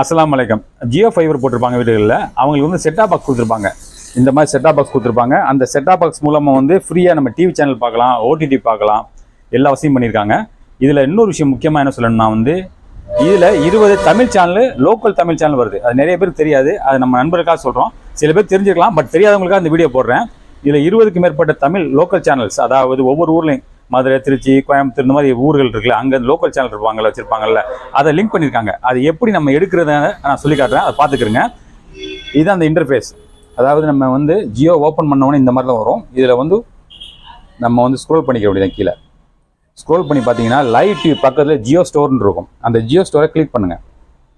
அஸ்லாம் வலைக்கம் ஜியோ ஃபைபர் போட்டிருப்பாங்க வீடுகளில். அவங்களுக்கு வந்து செட்டாப் பாக்ஸ் கொடுத்துருப்பாங்க. இந்த மாதிரி செட்டா பாக்ஸ் கொடுத்துருப்பாங்க. அந்த செட்டாப் பாக்ஸ் மூலமாக வந்து ஃப்ரீயாக நம்ம டிவி சேனல் பார்க்கலாம் ஓடிடி பார்க்கலாம். எல்லா வசதியும் பண்ணியிருக்காங்க. இதில் இன்னொரு விஷயம் முக்கியமாக என்ன சொல்லணும்னா வந்து இதில் இருபது Tamil channel local Tamil channel வருது. அது நிறைய பேர் தெரியாது. அது நம்ம நண்பர்களுக்காக சொல்கிறோம் சில பேர் தெரிஞ்சுக்கலாம் பட் தெரியாதவங்களுக்காக அந்த வீடியோ போடுறேன். இதில் இருபதுக்கு மேற்பட்ட தமிழ் லோக்கல் சேனல்ஸ் அதாவது ஒவ்வொரு ஊர்லேயும் மதுரை திருச்சி கோயம்புத்தூர் இந்த மாதிரி ஊர்கள் இருக்குல்ல அங்கே லோக்கல் சேனல் இருப்பாங்கல்ல வச்சுருப்பாங்கல்ல அதை லிங்க் பண்ணியிருக்காங்க. அது எப்படி நம்ம எடுக்கிறத நான் சொல்லி காட்டுறேன். அதை பார்த்துக்கிறேங்க இதுதான் அந்த இன்டர்ஃபேஸ் அதாவது நம்ம வந்து ஜியோ ஓப்பன் பண்ணோன்னே இந்த மாதிரி தான் வரும். இதில் வந்து நம்ம வந்து ஸ்க்ரோல் பண்ணிக்க வேண்டியது கீழே. ஸ்க்ரோல் பண்ணி பார்த்தீங்கன்னா லைவ் டிவி பக்கத்தில் ஜியோ ஸ்டோர்னு இருக்கும். அந்த ஜியோ ஸ்டோரை கிளிக் பண்ணுங்கள்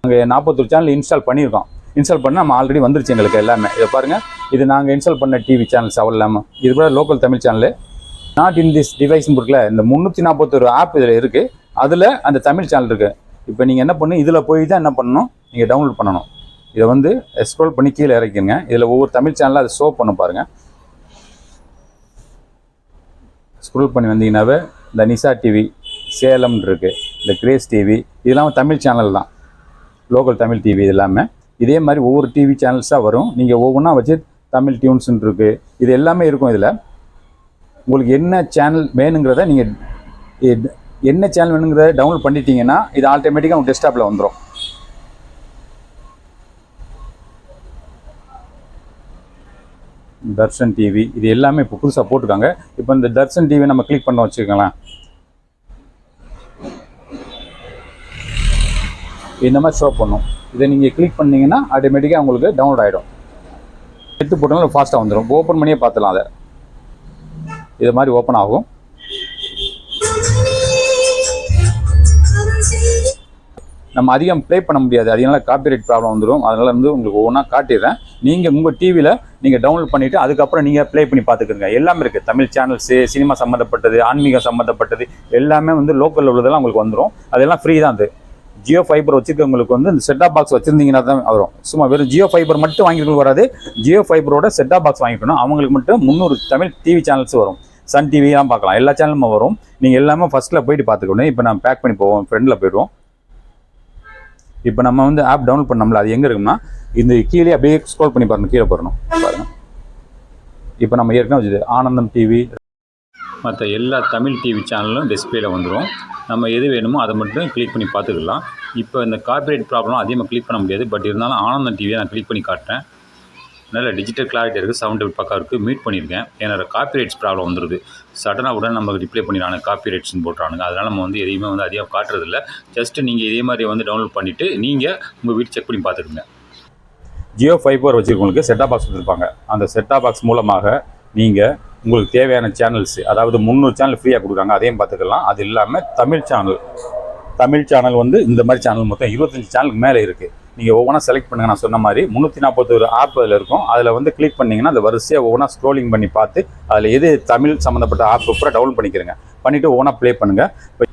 அங்கே நாற்பத்தொரு சேனல் இன்ஸ்டால் பண்ணியிருக்கோம். இன்ஸ்டால் பண்ணால் நம்ம ஆல்ரெடி வந்துருச்சு எங்களுக்கு எல்லாமே. இதை பாருங்கள் இது நாங்கள் இன்ஸ்டால் பண்ண டிவி சேனல்ஸ் அவ்வளோ இல்லாமல் இது கூட local Tamil channel not in this device இருக்குல்ல இந்த முந்நூற்றி நாற்பத்தொரு ஆப் இதில் இருக்குது அதில் அந்த தமிழ் சேனல் இருக்குது இப்போ நீங்கள் என்ன பண்ணணும்? இதில் போய் தான் என்ன பண்ணணும்? நீங்கள் டவுன்லோட் பண்ணணும். இதை வந்து ஸ்க்ரோல் பண்ணி கீழே இறக்கிங்க இதில் ஒவ்வொரு தமிழ் சேனலாக அதை ஷோ பண்ண பாருங்கள் ஸ்க்ரோல் பண்ணி வந்தீங்கன்னாவே இந்த நிசா டிவி சேலம் இருக்குது இந்த கிரேஸ் டிவி இதெல்லாம் தமிழ் சேனல் தான். லோக்கல் தமிழ் டிவி இது எல்லாமே. இதே மாதிரி ஒவ்வொரு டிவி சேனல்ஸாக வரும். நீங்கள் ஒவ்வொன்றா வச்சு தமிழ் டியூன்ஸ்ன்னு இருக்குது இது எல்லாமே இருக்கும் இதில். உங்களுக்கு என்ன சேனல் வேணுங்கிறத நீங்கள் என்ன சேனல் வேணுங்கிறத டவுன்லோட் பண்ணிட்டீங்கன்னா இது ஆட்டோமேட்டிக்காக உங்கள் டெஸ்க்டாப்பில் வந்துடும் தர்ஷன் டிவி இது எல்லாமே இப்போ புதுசாக போட்டிருக்காங்க. இப்போ இந்த தர்ஷன் டிவி நம்ம கிளிக் பண்ண வச்சுக்கோங்களேன். இந்த மாதிரி ஷோ பண்ணும். இதை நீங்கள் கிளிக் பண்ணிங்கன்னா ஆட்டோமேட்டிக்காக உங்களுக்கு டவுன்லோட் ஆகிடும் எடுத்து போட்டாலும் ஃபாஸ்ட்டாக வந்துடும் ஓப்பன் பண்ணியே பார்த்துலாம் அதை. இது மாதிரி ஓப்பன் ஆகும். நம்ம அதிகம் ப்ளே பண்ண முடியாது. அதனால காப்பிரைட் ப்ராப்ளம் வந்துடும் அதனால வந்து உங்களுக்கு ஒவ்வொன்றா காட்டிடுறேன். நீங்கள் உங்கள் டிவியில் நீங்கள் டவுன்லோட் பண்ணிவிட்டு அதுக்கப்புறம் நீங்கள் ப்ளே பண்ணி பார்த்துக்குங்க. எல்லாமே இருக்குது தமிழ் சேனல்ஸு சினிமா சம்மந்தப்பட்டது ஆன்மீகம் சம்மந்தப்பட்டது எல்லாமே வந்து லோக்கலில் உள்ளதெல்லாம் உங்களுக்கு வந்துடும் அதெல்லாம் ஃப்ரீ தான் அது. ஜியோ ஃபைபர் வச்சுருக்கவங்களுக்கு வந்து இந்த செட்டாப் பாக்ஸ் வச்சுருந்தீங்கன்னா தான் வரும். சும்மா வெறும் ஜியோ ஃபைபர் மட்டும் வாங்கிக்கணும் வராது. ஜியோ ஃபைபரோட செட்டாப் பாக்ஸ் வாங்கிக்கணும். அவங்களுக்கு மட்டும் முந்நூறு தமிழ் டிவி சேனல்ஸ் வரும். சன் டிவிலாம் பார்க்கலாம். எல்லா சேனலுமே வரும். நீங்கள் எல்லாமே ஃபஸ்ட்டில் போயிட்டு பார்த்துக்கணும் இப்போ நான் பேக் பண்ணி போவோம். ஃப்ரெண்டில் போயிடுவோம். இப்போ நம்ம வந்து ஆப் டவுன்லோட் பண்ணோம்ல அது எங்கே இருக்குன்னா இந்த கீழே அப்படியே ஸ்க்ரோல் பண்ணி பாருங்கள் கீழே போடணும். பாருங்கள் இப்போ நம்ம ஏற்கனவே வச்சுது ஆனந்தம் டிவி மற்ற எல்லா தமிழ் டிவி சேனலும் டிஸ்பிளேல வந்துடும் நம்ம எது வேணுமோ அதை மட்டும் கிளிக் பண்ணி பார்த்துக்கலாம். இப்போ இந்த காப்பிரைட் ப்ராப்ளம் அதிகமாக கிளிக் பண்ண முடியாது. பட் இருந்தாலும் ஆனந்தம் டிவியை நான் கிளிக் பண்ணி காட்டுறேன். நல்ல டிஜிட்டல் கிளாரிட்டி இருக்குது சவுண்ட் பக்கம் இருக்குது மீட் பண்ணியிருக்கேன் என்னோட காப்பிரைட்ஸ் ப்ராப்ளம் வந்துடுது சடனாக உடனே நமக்கு ரிப்ளை பண்ணிடுறாங்க காப்பிரைட்ஸ்னு போட்டுறானுங்க. அதனால் நம்ம வந்து எதையுமே வந்து அதிகம் காட்டுறதில்ல. ஜஸ்ட்டு நீங்கள் இதே மாதிரி வந்து டவுன்லோட் பண்ணிவிட்டு நீங்கள் உங்கள் வீட்டு செக் பண்ணி பார்த்துக்குங்க. ஜியோ ஃபைபர் வச்சுருக்கவங்களுக்கு செட்டாக பாக்ஸ் கொடுத்துருப்பாங்க. அந்த செட்டாக பாக்ஸ் மூலமாக நீங்கள் உங்களுக்கு தேவையான சேனல்ஸ் அதாவது முந்நூறு சேனல் ஃப்ரீயாக கொடுக்குறாங்க. அதையும் பார்த்துக்கலாம். அது இல்லாமல் தமிழ் சேனல் தமிழ் சேனல் வந்து இந்த மாதிரி சேனல் மொத்தம் இருபத்தஞ்சி சேனலுக்கு மேலே இருக்குது நீங்கள் ஒவ்வொன்றா செலக்ட் பண்ணுங்க. நான் சொன்ன மாதிரி முந்நூற்றி நாற்பத்தொரு ஆப் அதில் இருக்கும். அதில் வந்து கிளிக் பண்ணிங்கன்னா அந்த வரிசையாக ஒவ்வொன்றா ஸ்க்ரோலிங் பண்ணி பார்த்து அதில் எது தமிழ் சம்மந்தப்பட்ட ஆப் பூரா டவுன்லோட் பண்ணிக்கிறங்க. பண்ணிவிட்டு ஒவ்வொன்றா ப்ளே பண்ணுங்கள் இப்போ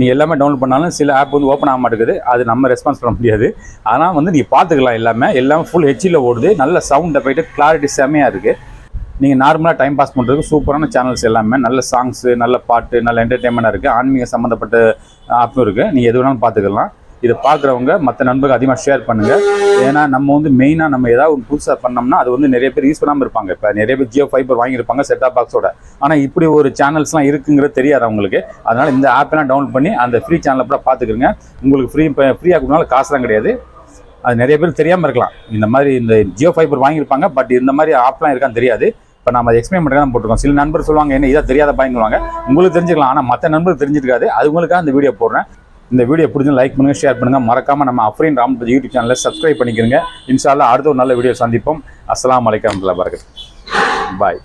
நீ எல்லாமே டவுன்லோட் பண்ணாலும் சில ஆப் வந்து ஓப்பன் ஆக மாட்டேங்குது. அது நம்ம ரெஸ்பான்ஸ் பண்ண முடியாது. ஆனால் வந்து நீ பார்த்துக்கலாம் எல்லாமே. எல்லாமே ஃபுல் ஹெச்சில் ஓடுது. நல்ல சவுண்ட் போயிட்டு கிளாரிட்டி செமையாக இருக்குது நீங்கள் நார்மலாக டைம் பாஸ் பண்ணுறதுக்கு சூப்பரான சேனல்ஸ் எல்லாமே நல்ல சாங்ஸு நல்ல பாட்டு நல்ல என்டர்டெயின்மெண்ட்டாக இருக்குது ஆன்மீக சம்மந்தப்பட்ட ஆப்பும் இருக்குது நீங்கள் எது வேணாலும் பார்த்துக்கலாம் இதை பார்க்குறவங்க மற்ற நண்பர்கள் அதிகமாக ஷேர் பண்ணுங்கள் ஏன்னா நம்ம வந்து மெயினாக நம்ம ஏதாவது ஒரு புதுசாக பண்ணோம்னா அது வந்து நிறைய பேர் யூஸ் பண்ணாமல் இருப்பாங்க. இப்போ நிறைய பேர் ஜியோ ஃபைபர் வாங்கியிருப்பாங்க செட்டாப் பாக்ஸோட ஆனால் இப்படி ஒரு சேனல்ஸ்லாம் இருக்குங்கிறது தெரியாது அவங்களுக்கு. அதனால் இந்த ஆப்பெல்லாம் டவுன்லோட் பண்ணி அந்த ஃப்ரீ சேனலை கூட பார்த்துக்குங்க உங்களுக்கு ஃப்ரீ இப்போ ஃப்ரீயாக கொடுனாலும் காசுலாம் கிடையாது. அது நிறைய பேர் தெரியாமல் இருக்கலாம். இந்த மாதிரி இந்த ஜியோ ஃபைபர் வாங்கியிருப்பாங்க பட் இந்த மாதிரி ஆப்லாம் இருக்கான்னு தெரியாது. இப்போ நம்ம அதை எக்ஸ்பிளைன் பண்ணுறது தான் போட்டிருக்கோம். சில நண்பர் சொல்லுவாங்க என்ன இதாக தெரியாத பயன்படுவாங்க உங்களுக்கு தெரிஞ்சுக்கலாம். ஆனால் மற்ற நண்பர் தெரிஞ்சிருக்காது. அதுங்களுக்காக இந்த வீடியோ போடுறேன். இந்த வீடியோ பிடிச்சி லைக் பண்ணுங்கள் ஷேர் பண்ணுங்கள் மறக்காமல் நம்ம அஃப்ரீன் ராமபதி யூடியூப் சேனலில் சப்ஸ்கிரைப் பண்ணிக்கிறங்க இன்ஷால்லா அடுத்த ஒரு நல்ல வீடியோ சந்திப்போம். அஸ்லாம் வலைக்கம் வரமத்துல்லாஹி பாய்